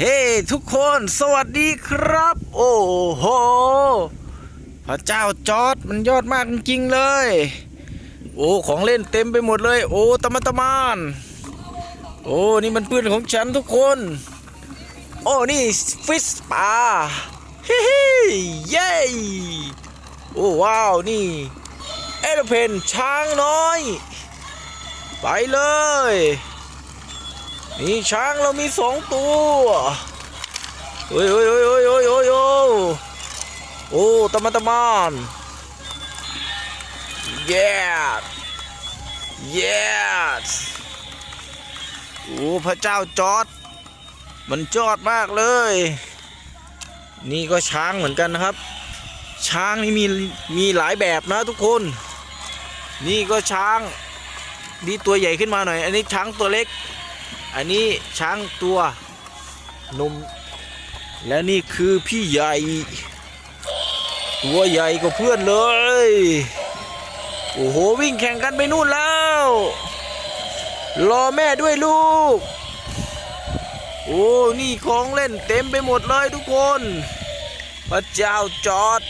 เฮ้ทุกคนสวัสดีครับ โอ้โห พระเจ้าจอร์ดมันยอดมากจริงเลย โอ้ของเล่นเต็มไปหมดเลย โอ้ตะมันตะมานโอ้นี่มันปืนของฉันทุกคน โอ้นี่ฟิสปลาเฮ้เย้โอ้ว้าวนี่เอโรเพนช้างน้อย ไปเลย นี่ช้างเรามีสองตัวโอ้ยโอ้ยโอ้ยโอ้ยโอ้ยโอ้ยโอ้โอ้ตะมันตะมันเย้เย้โอ้พระเจ้าจอด มันจอดมากเลย นี่ก็ช้างเหมือนกันนะครับ ช้างนี่มีมีหลายแบบนะทุกคน นี่ก็ช้างนี่ตัวใหญ่ขึ้นมาหน่อย อันนี้ช้างตัวเล็ก อันนี้ช้างตัวนม และนี่คือพี่ใหญ่ ตัวใหญ่กว่าเพื่อนเลย โอ้โห วิ่งแข่งกันไปนู่นแล้ว รอแม่ด้วยลูก โอ้ นี่ของเล่นเต็มไปหมดเลยทุกคน พระเจ้าจอด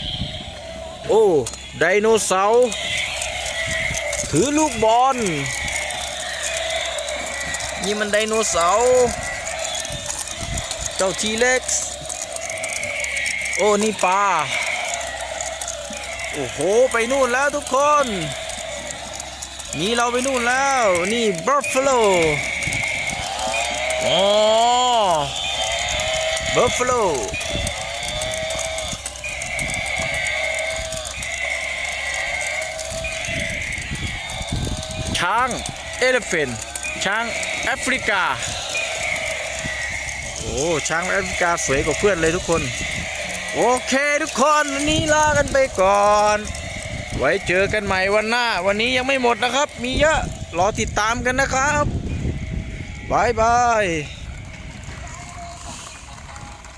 โอ้ ไดโนเสาร์ถือลูกบอล นี่มันไดโนเสาร์เจ้าทีเล็กซ์โอ้นี่ปลาโอ้โห ไปนู่นแล้วทุกคนนี่เราไปนู่นแล้ว นี่บัฟฟาโลอ๋อบัฟฟาโลช้างเอเลฟน ช้างแอฟริกา โอ้ช้างแอฟริกาสวยกว่าเพื่อนเลยทุกคน โอเคทุกคนวันนี้ลากันไปก่อน ไว้เจอกันใหม่วันหน้า วันนี้ยังไม่หมดนะครับ มีเยอะ รอติดตามกันนะครับบายบาย